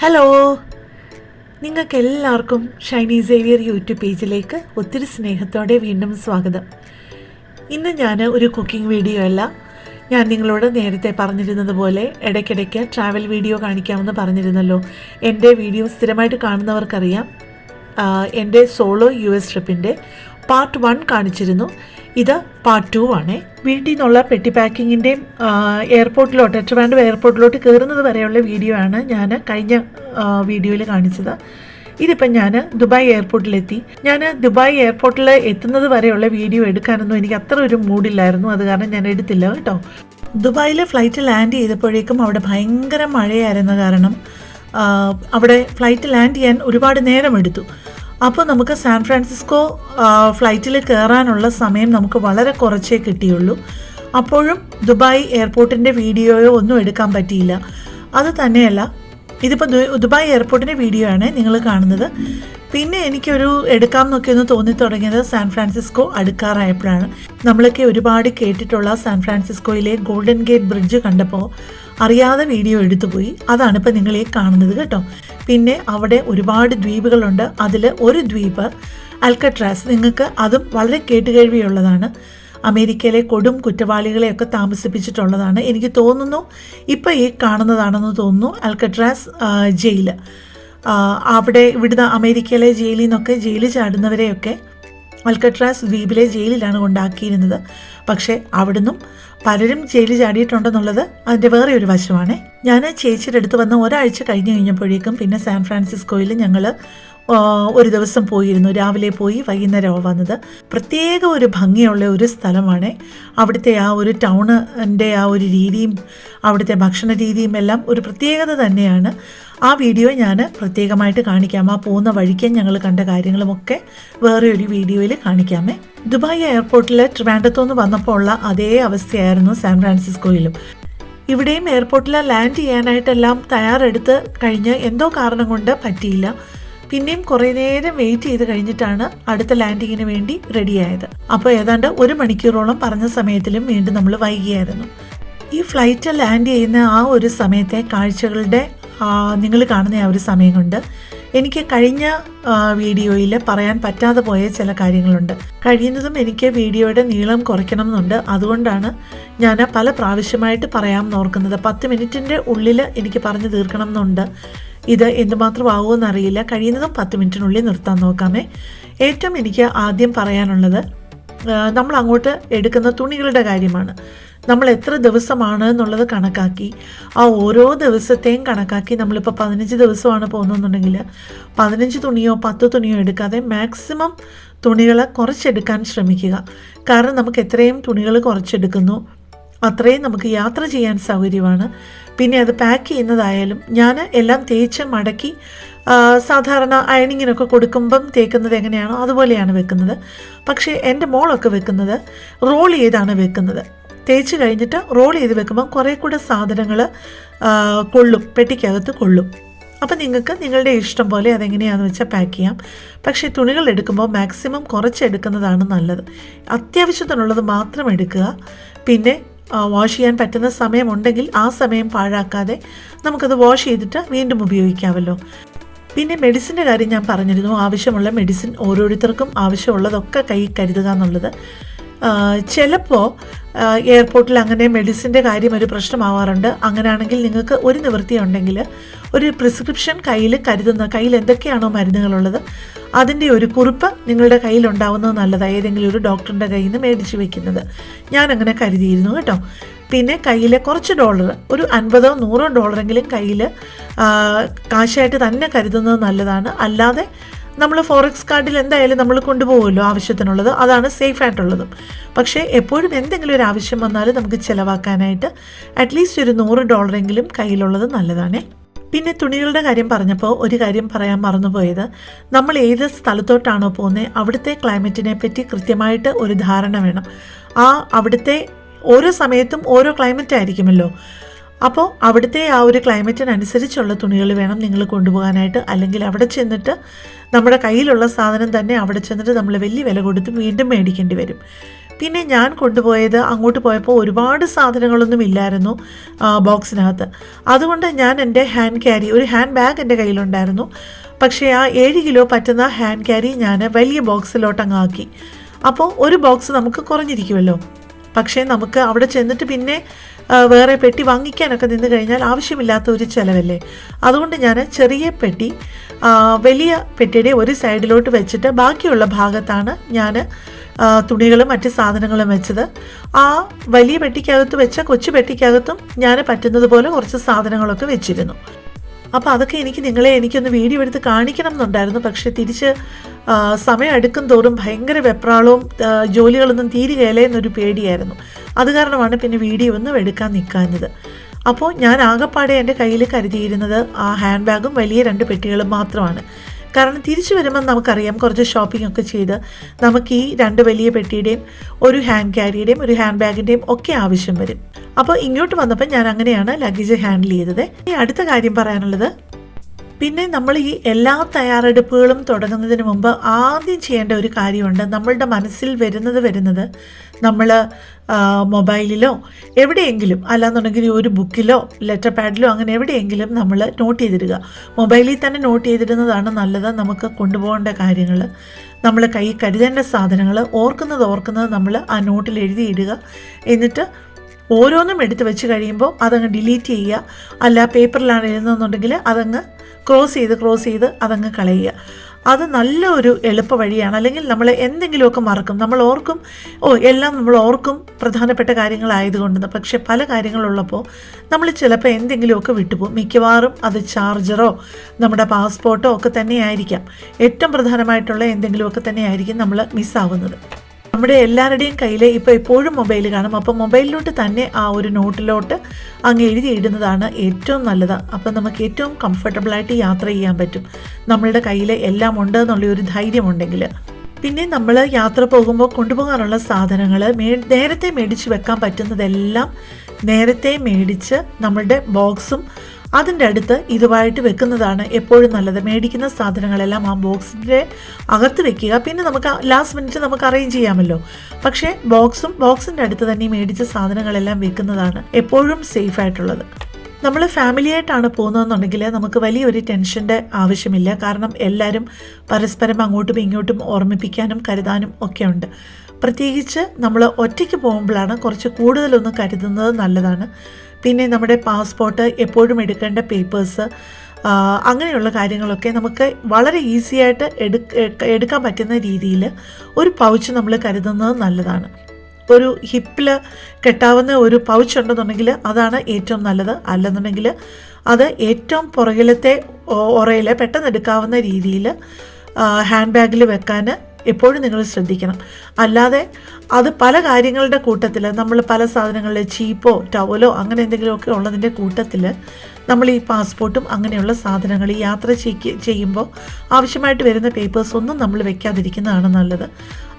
Hello നിങ്ങൾക്ക് എല്ലാവർക്കും Shiny Xavier YouTube പേജിലേക്ക് ഒത്തിരി സ്നേഹത്തോടെ വീണ്ടും സ്വാഗതം. ഇന്ന് ഞാൻ ഒരു കുക്കിംഗ് വീഡിയോ അല്ല. ഞാൻ നിങ്ങളോട് നേരത്തെ പറഞ്ഞിരുന്നത് പോലെ ഇടയ്ക്കിടയ്ക്ക് ട്രാവൽ വീഡിയോ കാണിക്കാമെന്ന് പറഞ്ഞിരുന്നല്ലോ. എന്റെ വീഡിയോ സ്ഥിരമായിട്ട് കാണുന്നവർക്കറിയാം. എന്റെ സോളോ യു എസ് ട്രിപ്പിന്റെ പാർട്ട് വൺ കാണിച്ചിരുന്നു. ഇത് പാർട്ട് ടു ആണ്. വീട്ടിൽ നിന്നുള്ള പെട്ടി പാക്കിങ്ങിന്റെയും എയർപോർട്ടിലോട്ട് ട്രിവാൻഡ്രം എയർപോർട്ടിലോട്ട് കയറുന്നത് വരെയുള്ള വീഡിയോ ആണ് ഞാൻ കഴിഞ്ഞ വീഡിയോയിൽ കാണിച്ചത്. ഇതിപ്പം ഞാൻ ദുബായ് എയർപോർട്ടിലെത്തി ഞാൻ ദുബായ് എയർപോർട്ടിൽ എത്തുന്നത് വരെയുള്ള വീഡിയോ എടുക്കാനൊന്നും എനിക്ക് അത്ര ഒരു മൂഡില്ലായിരുന്നു. അത് കാരണം ഞാൻ എടുത്തില്ല കേട്ടോ. ദുബായിൽ ഫ്ലൈറ്റ് ലാൻഡ് ചെയ്തപ്പോഴേക്കും അവിടെ ഭയങ്കര മഴയായിരുന്നു കാരണം അവിടെ ഫ്ലൈറ്റ് ലാൻഡ് ചെയ്യാൻ ഒരുപാട് നേരമെടുത്തു. അപ്പോൾ നമുക്ക് സാൻ ഫ്രാൻസിസ്കോ ഫ്ലൈറ്റിൽ കയറാനുള്ള സമയം നമുക്ക് വളരെ കുറച്ചേ കിട്ടിയുള്ളൂ. അപ്പോഴും ദുബായ് എയർപോർട്ടിന്റെ വീഡിയോയോ ഒന്നും എടുക്കാൻ പറ്റിയില്ല. അത് തന്നെയല്ല ഇതിപ്പോൾ ദുബായ് എയർപോർട്ടിന്റെ വീഡിയോ ആണ് നിങ്ങൾ കാണുന്നത്. പിന്നെ എനിക്കൊരു എടുക്കാം എന്നൊക്കെ ഒന്ന് തോന്നി തുടങ്ങിയത് സാൻ ഫ്രാൻസിസ്കോ അടുക്കാറായപ്പോഴാണ്. നമ്മളൊക്കെ ഒരുപാട് കേട്ടിട്ടുള്ള സാൻ ഫ്രാൻസിസ്കോയിലെ ഗോൾഡൻ ഗേറ്റ് ബ്രിഡ്ജ് കണ്ടപ്പോൾ അറിയാതെ വീഡിയോ എടുത്തു പോയി. അതാണ് ഇപ്പോൾ നിങ്ങൾ ഈ കാണുന്നത് കേട്ടോ. പിന്നെ അവിടെ ഒരുപാട് ദ്വീപുകളുണ്ട്. അതിൽ ഒരു ദ്വീപ് അൽക്കട്രാസ്. നിങ്ങൾക്ക് അതും വളരെ കേട്ടുകേഴ്വിയുള്ളതാണ് അമേരിക്കയിലെ കൊടും കുറ്റവാളികളെയൊക്കെ താമസിപ്പിച്ചിട്ടുള്ളതാണ്. എനിക്ക് തോന്നുന്നു ഇപ്പോൾ ഈ കാണുന്നതാണെന്ന് തോന്നുന്നു അൽക്കട്രാസ് ജയിൽ അവിടെ ഇവിടുന്ന് അമേരിക്കയിലെ ജയിലിൽ നിന്നൊക്കെ ജയിലിൽ ചാടുന്നവരെയൊക്കെ അൽക്കട്രാസ് ദ്വീപിലെ ജയിലിലാണ് കൊണ്ടാക്കിയിരുന്നത്. പക്ഷേ അവിടുന്നും പലരും ജയിലിൽ ചാടിയിട്ടുണ്ടെന്നുള്ളത് അതിന്റെ വേറെ ഒരു വശമാണ്. ഞാൻ ചേച്ചിയുടെ അടുത്ത് വന്ന് ഒരാഴ്ച കഴിഞ്ഞ് കഴിഞ്ഞപ്പോഴേക്കും പിന്നെ സാൻ ഫ്രാൻസിസ്കോയിൽ ഞങ്ങൾ ഒരു ദിവസം പോയിരുന്നു. രാവിലെ പോയി വൈകുന്നേരമാണ് വന്നത്. പ്രത്യേക ഒരു ഭംഗിയുള്ള ഒരു സ്ഥലമാണ്. അവിടുത്തെ ആ ഒരു ടൗണിന്റെ ആ ഒരു രീതിയും അവിടുത്തെ ഭക്ഷണ രീതിയും എല്ലാം ഒരു പ്രത്യേകത തന്നെയാണ്. ആ വീഡിയോ ഞാൻ പ്രത്യേകമായിട്ട് കാണിക്കാം. ആ പോകുന്ന വഴിക്ക് ഞങ്ങൾ കണ്ട കാര്യങ്ങളുമൊക്കെ വേറെ ഒരു വീഡിയോയിൽ കാണിക്കാമേ. ദുബായ് എയർപോർട്ടിൽ ട്രിവാൻഡത്തു നിന്ന് വന്നപ്പോൾ ഉള്ള അതേ അവസ്ഥയായിരുന്നു സാൻ ഫ്രാൻസിസ്കോയിലും. ഇവിടെയും എയർപോർട്ടിൽ ലാൻഡ് ചെയ്യാനായിട്ടെല്ലാം തയ്യാറെടുത്ത് കഴിഞ്ഞ് എന്തോ കാരണം കൊണ്ട് പറ്റിയില്ല. പിന്നെയും കുറേ നേരം വെയിറ്റ് ചെയ്ത് കഴിഞ്ഞിട്ടാണ് അടുത്ത ലാൻഡിങ്ങിന് വേണ്ടി റെഡിയായത് അപ്പോൾ ഏതാണ്ട് ഒരു മണിക്കൂറോളം പറഞ്ഞ സമയത്തിലും വീണ്ടും നമ്മൾ വൈകിയായിരുന്നു. ഈ ഫ്ലൈറ്റ് ലാൻഡ് ചെയ്യുന്ന ആ ഒരു സമയത്തെ കാഴ്ചകളുടെ നിങ്ങൾ കാണുന്ന ആ ഒരു സമയം കൊണ്ട് എനിക്ക് കഴിഞ്ഞ വീഡിയോയിൽ പറയാൻ പറ്റാതെ പോയ ചില കാര്യങ്ങളുണ്ട്. കഴിയുന്നതും എനിക്ക് വീഡിയോയുടെ നീളം കുറയ്ക്കണം എന്നുണ്ട് അതുകൊണ്ടാണ് ഞാൻ പല പ്രാവശ്യമായിട്ട് പറയാമെന്ന് ഓർക്കുന്നത്. പത്ത് മിനിറ്റിന്റെ ഉള്ളിൽ എനിക്ക് പറഞ്ഞു തീർക്കണം എന്നുണ്ട് ഇത് എന്തുമാത്രം ആവുമെന്ന് അറിയില്ല കഴിയുന്നതും പത്ത് മിനിറ്റിനുള്ളിൽ നിർത്താൻ നോക്കാമേ. ഏറ്റവും എനിക്ക് ആദ്യം പറയാനുള്ളത് നമ്മൾ അങ്ങോട്ട് എടുക്കുന്ന തുണികളുടെ കാര്യമാണ്. നമ്മൾ എത്ര ദിവസമാണ് എന്നുള്ളത് കണക്കാക്കി ആ ഓരോ ദിവസത്തെയും കണക്കാക്കി നമ്മളിപ്പോൾ പതിനഞ്ച് ദിവസമാണ് പോകുന്നതെന്നുണ്ടെങ്കിൽ പതിനഞ്ച് തുണിയോ പത്ത് തുണിയോ എടുക്കാതെ മാക്സിമം തുണികൾ കുറച്ചെടുക്കാൻ ശ്രമിക്കുക. കാരണം നമുക്ക് എത്രയും തുണികൾ കുറച്ചെടുക്കുന്നു. അത്രയും നമുക്ക് യാത്ര ചെയ്യാൻ സൗകര്യമാണ്. പിന്നെ അത് പാക്ക് ചെയ്യുന്നതായാലും ഞാൻ എല്ലാം തേച്ച് മടക്കി സാധാരണ അയണിങ്ങിനൊക്കെ കൊടുക്കുമ്പം തേക്കുന്നത് എങ്ങനെയാണോ അതുപോലെയാണ് വെക്കുന്നത്. പക്ഷേ എന്റെ മോളൊക്കെ വെക്കുന്നത് റോൾ ചെയ്താണ് വെക്കുന്നത്. തേച്ച് കഴിഞ്ഞിട്ട് റോൾ ചെയ്ത് വെക്കുമ്പം കുറേ കൂടെ സാധനങ്ങൾ കൊള്ളും പെട്ടിക്കകത്ത് കൊള്ളും. അപ്പം നിങ്ങൾക്ക് നിങ്ങളുടെ ഇഷ്ടം പോലെ അതെങ്ങനെയാണെന്ന് വെച്ചാൽ പാക്ക് ചെയ്യാം. പക്ഷേ തുണികൾ എടുക്കുമ്പോൾ മാക്സിമം കുറച്ചെടുക്കുന്നതാണ് നല്ലത്. അത്യാവശ്യത്തിനുള്ളത് മാത്രം എടുക്കുക. പിന്നെ വാഷ് ചെയ്യാൻ പറ്റുന്ന സമയമുണ്ടെങ്കിൽ ആ സമയം പാഴാക്കാതെ നമുക്കത് വാഷ് ചെയ്തിട്ട് വീണ്ടും ഉപയോഗിക്കാമല്ലോ. പിന്നെ മെഡിസിന്റെ കാര്യം ഞാൻ പറഞ്ഞിരുന്നു. ആവശ്യമുള്ള മെഡിസിൻ ഓരോരുത്തർക്കും ആവശ്യമുള്ളതൊക്കെ കൈ കരുതുക എന്നുള്ളത്. ചിലപ്പോൾ എയർപോർട്ടിൽ അങ്ങനെ മെഡിസിന്റെ കാര്യം ഒരു പ്രശ്നമാവാറുണ്ട്. അങ്ങനെയാണെങ്കിൽ നിങ്ങൾക്ക് ഒരു നിവൃത്തി ഉണ്ടെങ്കിൽ ഒരു പ്രിസ്ക്രിപ്ഷൻ കയ്യിൽ കരുതുന്ന കയ്യിൽ എന്തൊക്കെയാണോ മരുന്നുകളുള്ളത് അതിന്റെ ഒരു കുറിപ്പ് നിങ്ങളുടെ കയ്യിൽ ഉണ്ടാവുന്നത് നല്ലതാണ് ഏതെങ്കിലും ഒരു ഡോക്ടറിന്റെ കയ്യിൽ നിന്ന് മേടിച്ച് വെക്കുന്നത്. ഞാൻ അങ്ങനെ കരുതിയിരുന്നു കേട്ടോ. പിന്നെ കയ്യിൽ കുറച്ച് ഡോളർ ഒരു അൻപതോ നൂറോ ഡോളറെങ്കിലും കയ്യിൽ കാശായിട്ട് തന്നെ കരുതുന്നത് നല്ലതാണ്. അല്ലാതെ നമ്മൾ ഫോറക്സ് കാർഡിൽ എന്തായാലും നമ്മൾ കൊണ്ടുപോകുമല്ലോ ആവശ്യത്തിനുള്ളത്. അതാണ് സേഫ് ആയിട്ടുള്ളതും. പക്ഷേ എപ്പോഴും എന്തെങ്കിലും ഒരു ആവശ്യം വന്നാലും നമുക്ക് ചിലവാക്കാനായിട്ട് അറ്റ്ലീസ്റ്റ് ഒരു നൂറ് ഡോളറെങ്കിലും കയ്യിലുള്ളത് നല്ലതാണേ. പിന്നെ തുണികളുടെ കാര്യം പറഞ്ഞപ്പോൾ ഒരു കാര്യം പറയാൻ മറന്നുപോയത്. നമ്മൾ ഏത് സ്ഥലത്തോട്ടാണോ പോകുന്നത് അവിടുത്തെ ക്ലൈമറ്റിനെ പറ്റി കൃത്യമായിട്ട് ഒരു ധാരണ വേണം. ആ അവിടുത്തെ ഓരോ സമയത്തും ഓരോ ക്ലൈമറ്റ് ആയിരിക്കുമല്ലോ. അപ്പോൾ അവിടുത്തെ ആ ഒരു ക്ലൈമറ്റിനനുസരിച്ചുള്ള തുണികൾ വേണം നിങ്ങൾ കൊണ്ടുപോകാനായിട്ട്. അല്ലെങ്കിൽ അവിടെ ചെന്നിട്ട് നമ്മുടെ കയ്യിലുള്ള സാധനം തന്നെ അവിടെ ചെന്നിട്ട് നമ്മൾ വലിയ വില കൊടുത്ത് വീണ്ടും മേടിക്കേണ്ടി വരും. പിന്നെ ഞാൻ കൊണ്ടുപോയത് അങ്ങോട്ട് പോയപ്പോൾ ഒരുപാട് സാധനങ്ങളൊന്നും ഇല്ലായിരുന്നു ബോക്സിനകത്ത്. അതുകൊണ്ട് ഞാൻ എന്റെ ഹാൻഡ് ക്യാരി ഒരു ഹാൻഡ് ബാഗ് എന്റെ കയ്യിലുണ്ടായിരുന്നു. പക്ഷേ ആ ഏഴ് കിലോ പറ്റുന്ന ഹാൻഡ് ക്യാരി ഞാൻ വലിയ ബോക്സിലോട്ടങ്ങാക്കി അപ്പോൾ ഒരു ബോക്സ് നമുക്ക് കുറഞ്ഞിരിക്കുമല്ലോ. പക്ഷേ നമുക്ക് അവിടെ ചെന്നിട്ട് പിന്നെ വേറെ പെട്ടി വാങ്ങിക്കാനൊക്കെ നിന്ന് കഴിഞ്ഞാൽ ആവശ്യമില്ലാത്ത ഒരു ചിലവല്ലേ? അതുകൊണ്ട് ഞാൻ ചെറിയ പെട്ടി വലിയ പെട്ടിയുടെ ഒരു സൈഡിലോട്ട് വെച്ചിട്ട് ബാക്കിയുള്ള ഭാഗത്താണ് ഞാൻ തുണികളും മറ്റ് സാധനങ്ങളും വെച്ചത്. ആ വലിയ പെട്ടിക്കകത്ത് വെച്ച കൊച്ചു പെട്ടിക്കകത്തും ഞാൻ പറ്റുന്നതുപോലെ കുറച്ച് സാധനങ്ങളൊക്കെ വെച്ചിരുന്നു. അപ്പോൾ അതൊക്കെ എനിക്ക് നിങ്ങളെ എനിക്കൊന്ന് വീഡിയോ എടുത്ത് കാണിക്കണം എന്നുണ്ടായിരുന്നു പക്ഷേ തിരിച്ച് സമയം അടുക്കും തോറും ഭയങ്കര വെപ്രാളവും ജോലികളൊന്നും തീരുകയില്ല എന്നൊരു പേടിയായിരുന്നു. അത് കാരണമാണ് പിന്നെ വീഡിയോ ഒന്നും എടുക്കാൻ നിൽക്കാഞ്ഞത് അപ്പോൾ ഞാൻ ആകെപ്പാടെ എന്റെ കയ്യിൽ കരുതിയിരുന്നത് ആ ഹാൻഡ് ബാഗും വലിയ രണ്ട് പെട്ടികളും മാത്രമാണ്. കാരണം തിരിച്ചു വരുമ്പോൾ നമുക്കറിയാം കുറച്ച് ഷോപ്പിംഗ് ഒക്കെ ചെയ്ത് നമുക്ക് ഈ രണ്ട് വലിയ പെട്ടിയുടെയും ഒരു ഹാൻഡ് ക്യാരിയുടെയും ഒരു ഹാൻഡ് ബാഗിന്റെയും ഒക്കെ ആവശ്യം വരും. അപ്പോൾ ഇങ്ങോട്ട് വന്നപ്പോൾ ഞാൻ അങ്ങനെയാണ് ലഗേജ് ഹാൻഡിൽ ചെയ്തത്. ഇനി അടുത്ത കാര്യം പറയാനുള്ളത് പിന്നെ നമ്മൾ ഈ എല്ലാ തയ്യാറെടുപ്പുകളും തുടങ്ങുന്നതിന് മുമ്പ് ആദ്യം ചെയ്യേണ്ട ഒരു കാര്യമുണ്ട്. നമ്മളുടെ മനസ്സിൽ വരുന്നത് വരുന്നത് നമ്മൾ മൊബൈലിലോ എവിടെയെങ്കിലും അല്ലാന്നുണ്ടെങ്കിൽ ഒരു ബുക്കിലോ ലെറ്റർ പാഡിലോ അങ്ങനെ എവിടെയെങ്കിലും നമ്മൾ നോട്ട് ചെയ്തിടുക. മൊബൈലിൽ തന്നെ നോട്ട് ചെയ്തിടുന്നതാണ് നല്ലത്. നമുക്ക് കൊണ്ടുപോകേണ്ട കാര്യങ്ങൾ നമ്മൾ കൈ കരുതേണ്ട സാധനങ്ങൾ ഓർക്കുന്നത് ഓർക്കുന്നത് നമ്മൾ ആ നോട്ടിൽ എഴുതിയിടുക. എന്നിട്ട് ഓരോന്നും എടുത്ത് വെച്ച് കഴിയുമ്പോൾ അതങ്ങ് ഡിലീറ്റ് ചെയ്യുക. അല്ല പേപ്പറിലാണ് എഴുതുന്നതെന്നുണ്ടെങ്കിൽ അതങ്ങ് ക്രോസ് ചെയ്ത് ക്രോസ് ചെയ്ത് അതങ്ങ് കളയുക. അത് നല്ല ഒരു എളുപ്പ വഴിയാണ്. അല്ലെങ്കിൽ നമ്മൾ എന്തെങ്കിലുമൊക്കെ മറക്കും. നമ്മൾ ഓർക്കും ഓ എല്ലാം നമ്മൾ ഓർക്കും പ്രധാനപ്പെട്ട കാര്യങ്ങളായതുകൊണ്ട്. പക്ഷേ പല കാര്യങ്ങളുള്ളപ്പോൾ നമ്മൾ ചിലപ്പോൾ എന്തെങ്കിലുമൊക്കെ വിട്ടുപോകും. മിക്കവാറും അത് ചാർജറോ നമ്മുടെ പാസ്പോർട്ടോ ഒക്കെ തന്നെയായിരിക്കാം. ഏറ്റവും പ്രധാനമായിട്ടുള്ള എന്തെങ്കിലുമൊക്കെ തന്നെയായിരിക്കും നമ്മൾ മിസ്സാവുന്നത് നമ്മുടെ എല്ലാവരുടെയും കയ്യിൽ ഇപ്പോൾ എപ്പോഴും മൊബൈൽ കാണും. അപ്പോൾ മൊബൈലിലോട്ട് തന്നെ ആ ഒരു നോട്ടിലോട്ട് അങ്ങ് എഴുതി ഇടുന്നതാണ് ഏറ്റവും നല്ലത്. അപ്പം നമുക്ക് ഏറ്റവും കംഫർട്ടബിളായിട്ട് യാത്ര ചെയ്യാൻ പറ്റും. നമ്മളുടെ കയ്യിൽ എല്ലാം ഉണ്ട് എന്നുള്ള ഒരു ധൈര്യമുണ്ടെങ്കിൽ പിന്നെ നമ്മൾ യാത്ര പോകുമ്പോൾ കൊണ്ടുപോകാനുള്ള സാധനങ്ങൾ മേ നേരത്തെ മേടിച്ച് വെക്കാൻ പറ്റുന്നതെല്ലാം നേരത്തെ മേടിച്ച് നമ്മളുടെ ബോക്സും അതിന്റെ അടുത്ത് ഇതുമായിട്ട് വെക്കുന്നതാണ് എപ്പോഴും നല്ലത്. മേടിക്കുന്ന സാധനങ്ങളെല്ലാം ആ ബോക്സിന്റെ അകത്ത് വെക്കുക. പിന്നെ നമുക്ക് ലാസ്റ്റ് മിനിറ്റ് നമുക്ക് അറേഞ്ച് ചെയ്യാമല്ലോ. പക്ഷേ ബോക്സും ബോക്സിന്റെ അടുത്ത് തന്നെ മേടിച്ച സാധനങ്ങളെല്ലാം വെക്കുന്നതാണ് എപ്പോഴും സേഫ് ആയിട്ടുള്ളത്. നമ്മൾ ഫാമിലി ആയിട്ടാണ് പോകുന്നതെന്നുണ്ടെങ്കിൽ നമുക്ക് വലിയൊരു ടെൻഷന്റെ ആവശ്യമില്ല. കാരണം എല്ലാവരും പരസ്പരം അങ്ങോട്ടും ഇങ്ങോട്ടും ഓർമ്മിപ്പിക്കാനും കരുതാനും ഒക്കെ ഉണ്ട്. പ്രത്യേകിച്ച് നമ്മൾ ഒറ്റയ്ക്ക് പോകുമ്പോഴാണ് കുറച്ച് കൂടുതലൊന്ന് കരുതുന്നത് നല്ലതാണ്. പിന്നെ നമ്മുടെ പാസ്പോർട്ട് എപ്പോഴും എടുക്കേണ്ട പേപ്പേഴ്സ് അങ്ങനെയുള്ള കാര്യങ്ങളൊക്കെ നമുക്ക് വളരെ ഈസി ആയിട്ട് എടുക്ക എടുക്കാൻ പറ്റുന്ന രീതിയിൽ ഒരു പൗച്ച് നമ്മൾ കരുതുന്നത് നല്ലതാണ്. ഒരു ഹിപ്പിൽ കെട്ടാവുന്ന ഒരു പൗച്ച് ഉണ്ടെന്നുണ്ടെങ്കിൽ അതാണ് ഏറ്റവും നല്ലത്. അല്ലെന്നുണ്ടെങ്കിൽ അത് ഏറ്റവും പുറകിലത്തെ ഒറയിൽ പെട്ടെന്ന് എടുക്കാവുന്ന രീതിയിൽ ഹാൻഡ് ബാഗിൽ വെക്കാൻ എപ്പോഴും നിങ്ങൾ ശ്രദ്ധിക്കണം. അല്ലാതെ അത് പല കാര്യങ്ങളുടെ കൂട്ടത്തിൽ നമ്മൾ പല സാധനങ്ങളിൽ ചീപ്പോ ടവലോ അങ്ങനെ എന്തെങ്കിലുമൊക്കെ ഉള്ളതിന്റെ കൂട്ടത്തിൽ നമ്മൾ ഈ പാസ്പോർട്ടും അങ്ങനെയുള്ള സാധനങ്ങൾ ഈ യാത്ര ചെയ്യുമ്പോൾ ആവശ്യമായിട്ട് വരുന്ന പേപ്പേഴ്സ് ഒന്നും നമ്മൾ വെക്കാതിരിക്കുന്നതാണ് നല്ലത്.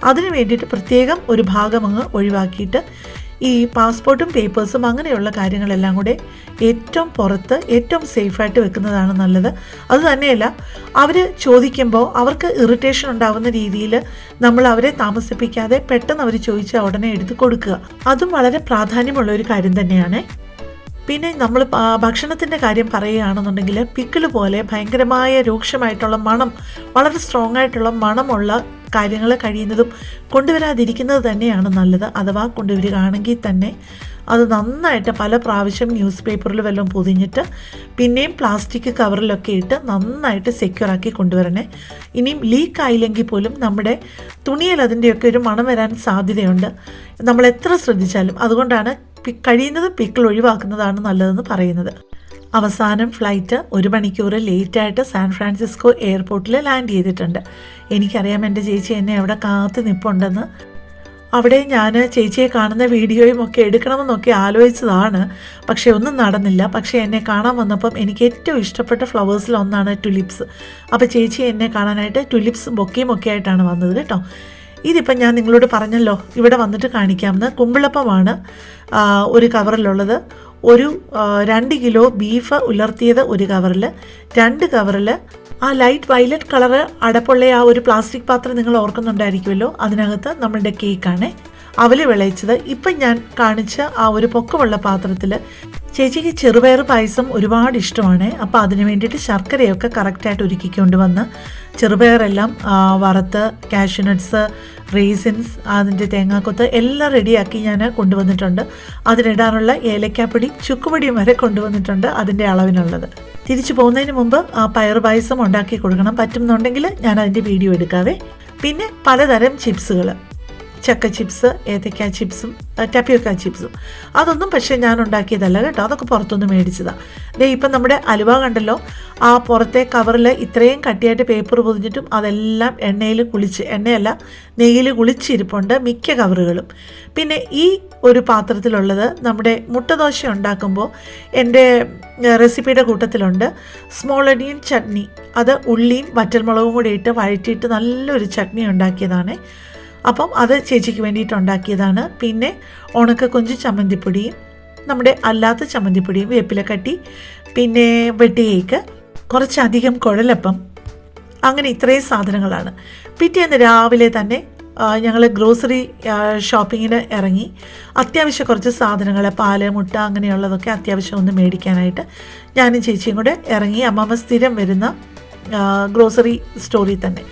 അതിന് വേണ്ടിയിട്ട് പ്രത്യേകം ഒരു ഭാഗം അങ്ങ് ഒഴിവാക്കിയിട്ട് ഈ പാസ്പോർട്ടും പേപ്പേഴ്സും അങ്ങനെയുള്ള കാര്യങ്ങളെല്ലാം കൂടെ ഏറ്റവും പുറത്ത് ഏറ്റവും സേഫായിട്ട് വെക്കുന്നതാണ് നല്ലത്. അത് തന്നെയല്ല അവർ ചോദിക്കുമ്പോൾ അവർക്ക് ഇറിറ്റേഷൻ ഉണ്ടാവുന്ന രീതിയിൽ നമ്മൾ അവരെ താമസിപ്പിക്കാതെ പെട്ടെന്ന് അവർ ചോദിച്ചാൽ ഉടനെ എടുത്തു കൊടുക്കുക. അതും വളരെ പ്രാധാന്യമുള്ള ഒരു കാര്യം തന്നെയാണ്. പിന്നെ നമ്മൾ ഭക്ഷണത്തിന്റെ കാര്യം പറയുകയാണെന്നുണ്ടെങ്കിൽ പിക്കിൾ പോലെ ഭയങ്കരമായ രൂക്ഷമായിട്ടുള്ള മണം വളരെ സ്ട്രോങ് ആയിട്ടുള്ള മണമുള്ള കാര്യങ്ങൾ കഴിയുന്നതും കൊണ്ടുവരാതിരിക്കുന്നത് തന്നെയാണ് നല്ലത്. അഥവാ കൊണ്ടുവരികയാണെങ്കിൽ തന്നെ അത് നന്നായിട്ട് പല പ്രാവശ്യം ന്യൂസ് പേപ്പറിൽ വല്ലതും പൊതിഞ്ഞിട്ട് പിന്നെയും പ്ലാസ്റ്റിക് കവറിലൊക്കെ ഇട്ട് നന്നായിട്ട് സെക്യൂർ ആക്കി കൊണ്ടുവരണേ. ഇനിയും ലീക്ക് ആയില്ലെങ്കിൽ പോലും നമ്മുടെ തുണിയിൽ അതിന്റെയൊക്കെ ഒരു മണം വരാൻ സാധ്യതയുണ്ട്. നമ്മൾ എത്ര ശ്രദ്ധിച്ചാലും അതുകൊണ്ടാണ് കഴിയുന്നത് പിക്കിൾ ഒഴിവാക്കുന്നതാണ് നല്ലതെന്ന് പറയുന്നത്. അവസാനം ഫ്ലൈറ്റ് ഒരു മണിക്കൂർ ലേറ്റായിട്ട് സാൻ ഫ്രാൻസിസ്കോ എയർപോർട്ടിൽ ലാൻഡ് ചെയ്തിട്ടുണ്ട്. എനിക്കറിയാം എന്റെ ചേച്ചി എന്നെ അവിടെ കാത്തു നിപ്പുണ്ടെന്ന്. അവിടെ ഞാൻ ചേച്ചിയെ കാണുന്ന വീഡിയോയും ഒക്കെ എടുക്കണമെന്നൊക്കെ ആലോചിച്ചതാണ്. പക്ഷേ ഒന്നും നടന്നില്ല. പക്ഷേ എന്നെ കാണാൻ വന്നപ്പം എനിക്ക് ഏറ്റവും ഇഷ്ടപ്പെട്ട ഫ്ലവേഴ്സിൽ ഒന്നാണ് ട്യുലിപ്സ് അപ്പോൾ ചേച്ചി എന്നെ കാണാനായിട്ട് ട്യൂലിപ്സ് ബൊക്കയും ഒക്കെ ആയിട്ടാണ് വന്നത് കേട്ടോ. ഇതിപ്പം ഞാൻ നിങ്ങളോട് പറഞ്ഞല്ലോ ഇവിടെ വന്നിട്ട് കാണിക്കാമെന്ന്. കുമ്പിളപ്പമാണ് ഒരു കവറിലുള്ളത് ഒരു രണ്ട് കിലോ ബീഫ് ഉലർത്തിയത് ഒരു കവറിൽ രണ്ട് കവറിൽ ആ ലൈറ്റ് വയലറ്റ് കളറ് അടപ്പുള്ള ആ ഒരു പ്ലാസ്റ്റിക് പാത്രം നിങ്ങൾ ഓർക്കുന്നുണ്ടായിരിക്കുമല്ലോ. അതിനകത്ത് നമ്മളുടെ കേക്കാണ്. അവൽ വിളയിച്ചത് ഇപ്പം ഞാൻ കാണിച്ച ആ ഒരു പൊക്കമുള്ള പാത്രത്തിൽ ചേച്ചിക്ക് ചെറുപയർ പായസം ഒരുപാട് ഇഷ്ടമാണ്. അപ്പോൾ അതിന് വേണ്ടിയിട്ട് ശർക്കരയൊക്കെ കറക്റ്റായിട്ട് ഒരുക്കിക്കൊണ്ട് വന്ന് ചെറുപയറെല്ലാം വറുത്ത് കാഷ്യൂനട്ട്സ് റേസിൻസ് അതിന്റെ തേങ്ങാക്കൊത്ത് എല്ലാം റെഡിയാക്കി ഞാൻ കൊണ്ടുവന്നിട്ടുണ്ട്. അതിനിടാനുള്ള ഏലക്കാപ്പൊടി ചുക്കുപൊടിയും വരെ കൊണ്ടുവന്നിട്ടുണ്ട് അതിന്റെ അളവിനുള്ളത്. തിരിച്ചു പോകുന്നതിന് മുമ്പ് ആ പയർ പായസം ഉണ്ടാക്കി കൊടുക്കണം. പറ്റുന്നുണ്ടെങ്കിൽ ഞാൻ അതിന്റെ വീഡിയോ എടുക്കാവേ. പിന്നെ പലതരം ചിപ്സുകൾ ചക്ക ചിപ്സ് ഏത്തക്ക ചിപ്സും ടപ്പിയൊക്ക ചിപ്സും. അതൊന്നും പക്ഷേ ഞാൻ ഉണ്ടാക്കിയതല്ല കേട്ടോ. അതൊക്കെ പുറത്തുനിന്ന് മേടിച്ചതാണ് ദേ ഇപ്പം നമ്മുടെ അലുവ കണ്ടല്ലോ? ആ പുറത്തെ കവറിൽ ഇത്രയും കട്ടിയായിട്ട് പേപ്പർ പൊതിഞ്ഞിട്ടും അതെല്ലാം എണ്ണയിൽ കുളിച്ച് എണ്ണയല്ല നെയ്യിൽ കുളിച്ചിരിപ്പുണ്ട് മിക്ക കവറുകളും പിന്നെ ഈ ഒരു പാത്രത്തിലുള്ളത് നമ്മുടെ മുട്ടദോശ ഉണ്ടാക്കുമ്പോൾ എന്റെ റെസിപ്പിയുടെ കൂട്ടത്തിലുണ്ട്. സ്മോൾ അടിയൻ ചട്നി. അത് ഉള്ളിയും വറ്റൽമുളകും കൂടി ഇട്ട് വഴറ്റിയിട്ട് നല്ലൊരു ചട്നി ഉണ്ടാക്കിയതാണ്. അപ്പം അത് ചേച്ചിക്ക് വേണ്ടിയിട്ട് ഉണ്ടാക്കിയതാണ്. പിന്നെ ഉണക്ക കൊഞ്ച് ചമ്മന്തിപ്പൊടിയും നമ്മുടെ അല്ലാത്ത ചമ്മന്തിപ്പൊടിയും വേപ്പിലക്കട്ടി പിന്നെ വെട്ടിയേക്ക് കുറച്ചധികം കുഴലപ്പം അങ്ങനെ ഇത്രയും സാധനങ്ങളാണ്. പിറ്റേന്ന് രാവിലെ തന്നെ ഞങ്ങൾ ഗ്രോസറി ഷോപ്പിങ്ങിന് ഇറങ്ങി. അത്യാവശ്യം കുറച്ച് സാധനങ്ങൾ പാൽ മുട്ട അങ്ങനെയുള്ളതൊക്കെ അത്യാവശ്യം ഒന്ന് മേടിക്കാനായിട്ട് ഞാനും ചേച്ചിയും കൂടെ ഇറങ്ങി. അമ്മമ്മ സ്ഥിരം വരുന്ന ഗ്രോസറി സ്റ്റോറിൽ തന്നെ.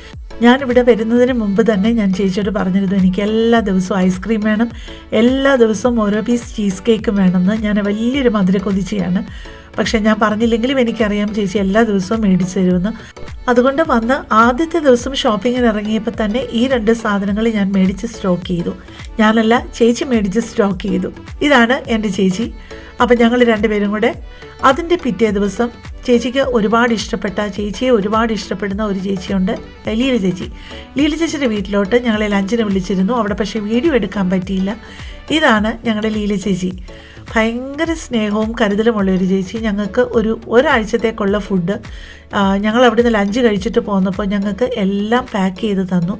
ഞാനിവിടെ വരുന്നതിന് മുമ്പ് തന്നെ ഞാൻ ചേച്ചിയോട് പറഞ്ഞിരുന്നു എനിക്ക് എല്ലാ ദിവസവും ഐസ്ക്രീം വേണം എല്ലാ ദിവസവും ഓരോ പീസ് ചീസ് കേക്കും വേണമെന്ന് ഞാൻ വലിയൊരു മധുര കൊതിച്ചയാണ്. പക്ഷേ ഞാൻ പറഞ്ഞില്ലെങ്കിലും എനിക്കറിയാം ചേച്ചി എല്ലാ ദിവസവും മേടിച്ചു തരുമെന്ന്. അതുകൊണ്ട് വന്ന് ആദ്യത്തെ ദിവസം ഷോപ്പിങ്ങിന് ഇറങ്ങിയപ്പോൾ തന്നെ ഈ രണ്ട് സാധനങ്ങൾ ഞാൻ മേടിച്ച് സ്റ്റോക്ക് ചെയ്തു. ഞാനല്ല ചേച്ചി മേടിച്ച് സ്റ്റോക്ക് ചെയ്തു. ഇതാണ് എന്റെ ചേച്ചി. അപ്പം ഞങ്ങൾ രണ്ടുപേരും കൂടെ അതിന്റെ പിറ്റേ ദിവസം ചേച്ചിക്ക് ഒരുപാട് ഇഷ്ടപ്പെട്ട ചേച്ചിയെ ഒരുപാട് ഇഷ്ടപ്പെടുന്ന ഒരു ചേച്ചിയുണ്ട് ലീല ചേച്ചി. ലീല ചേച്ചിയുടെ വീട്ടിലോട്ട് ഞങ്ങളെ ലഞ്ചിന് വിളിച്ചിരുന്നു. അവിടെ പക്ഷേ വീഡിയോ എടുക്കാൻ പറ്റിയില്ല. ഇതാണ് ഞങ്ങളുടെ ലീല ചേച്ചി. ഭയങ്കര സ്നേഹവും കരുതലുമുള്ള ഒരു ചേച്ചി. ഞങ്ങൾക്ക് ഒരു ഒരാഴ്ചത്തേക്കുള്ള ഫുഡ് ഞങ്ങൾ അവിടെ നിന്ന് ലഞ്ച് കഴിച്ചിട്ട് പോന്നപ്പോൾ ഞങ്ങൾക്ക് എല്ലാം പാക്ക് ചെയ്ത് തന്നു.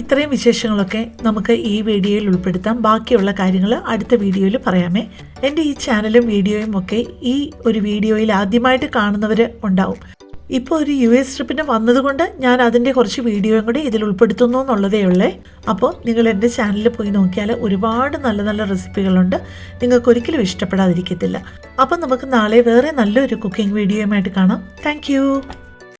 ഇത്രയും വിശേഷങ്ങളൊക്കെ നമുക്ക് ഈ വീഡിയോയിൽ ഉൾപ്പെടുത്താം. ബാക്കിയുള്ള കാര്യങ്ങൾ അടുത്ത വീഡിയോയിൽ പറയാമേ. എന്റെ ഈ ചാനലും വീഡിയോയും ഒക്കെ ഈ ഒരു വീഡിയോയിൽ ആദ്യമായിട്ട് കാണുന്നവർ ഉണ്ടാവും. ഇപ്പോൾ ഒരു യു എസ് ട്രിപ്പിന് വന്നതുകൊണ്ട് ഞാൻ അതിന്റെ കുറച്ച് വീഡിയോയും കൂടി ഇതിൽ ഉൾപ്പെടുത്തുന്നു എന്നുള്ളതേ ഉള്ളേ. അപ്പോൾ നിങ്ങൾ എന്റെ ചാനലിൽ പോയി നോക്കിയാൽ ഒരുപാട് നല്ല നല്ല റെസിപ്പികളുണ്ട് നിങ്ങൾക്ക് ഒരിക്കലും ഇഷ്ടപ്പെടാതിരിക്കത്തില്ല. അപ്പം നമുക്ക് നാളെ വേറെ നല്ലൊരു കുക്കിംഗ് വീഡിയോയുമായിട്ട് കാണാം. താങ്ക്